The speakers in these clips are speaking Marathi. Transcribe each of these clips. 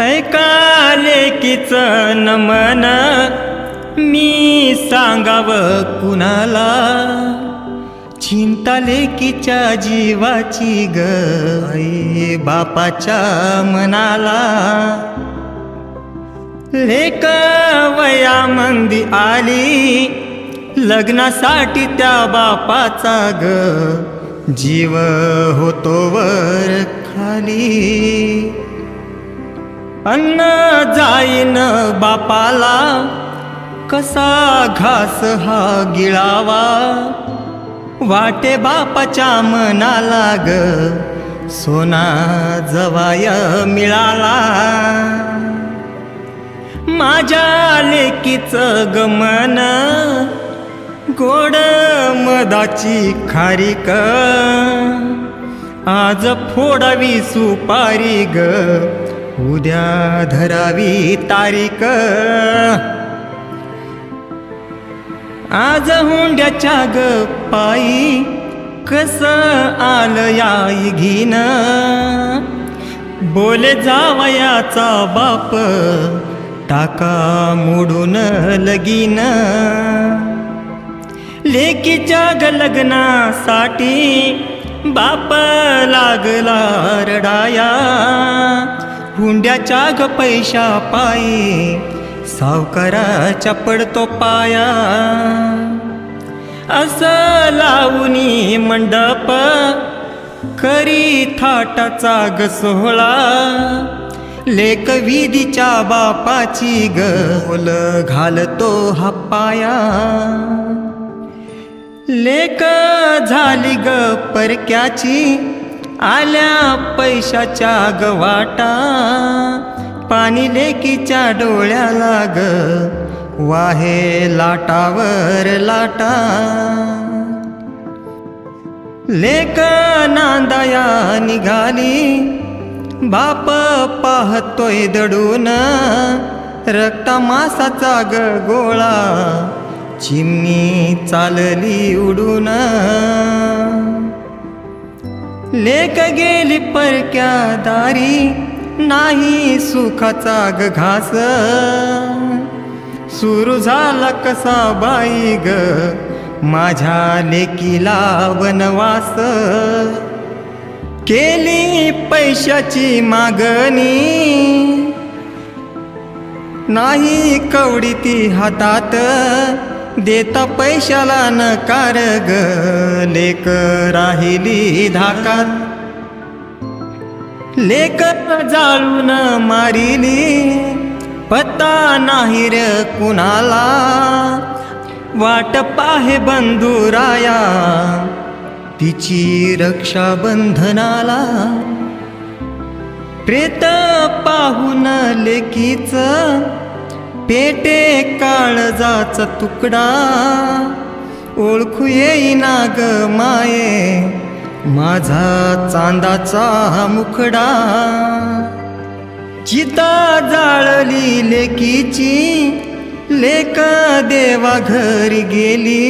ऐका लेकीच नमन मी सांगावं कुणाला? चिंता लेकीच्या जीवाची ग आई बापाच्या मनाला. लेक वया मंदी आली लग्नासाठी त्या बापाचा ग जीव होतो वर खाली. अन्न जाईन बापाला कसा घास हा गिळावा? वाटे बापाच्या मनाला ग सोना जवाय मिळाला. माझ्या लेकीच गमन गोड मदाची खारीक. आज फोडावी सुपारी ग उद्या धरावी तारीख. आज हुंड्याच्या ग पायी कस आलयाई घीन बोले जावयाचा बाप टाका मोडून लगीन. लेकीच्या ग लग्नासाठी बाप लागला रडाया. हुंड्याच्या ग पैशा पायी सावकाराच्या पडतो पाया. असं लावणी मंडप करी थाटाचा ग सोहळा. लेक विधीच्या बापाची गोल घालतो हा पाया. लेक झाली ग परक्याची आल्या पैशाच्या ग वाटा पाणी लेकीच्या डोळ्याला ग. वाहे लाटावर लाटा. लेक नांदाया निघाली. बाप पाहतोय दडून. रक्ता मासाचा ग गोळा. चिमणी चालली उडून. लेक गेली परक्या दारी नाही सुखाचा ग घास. सुरू झाला कसा बाई ग माझ्या लेकीला वनवास. केली पैशाची मागणी नाही कवडी ती हातात. देता पैशाला नकार ग. लेक राहिली धाकात. लेक जाळून मारिली. पत्ता नाही रे कुणाला. वाट पाहे बंधुराया. तिची रक्षा बंधनाला प्रेत पाहून लेकीचं पेटे काळजाचा तुकडा. ओळखू येईना ग माये माझा चांदाचा मुखडा. चिता जाळली लेकीची लेक देवा घरी गेली.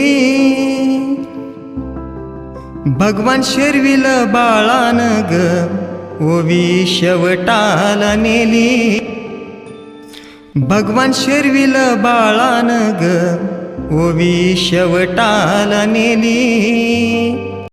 भगवान शेरविल बाळान ग ओवी शेवटाला नेली. भगवान शेरविल बाळान ग ओवी शेवटाला नेली.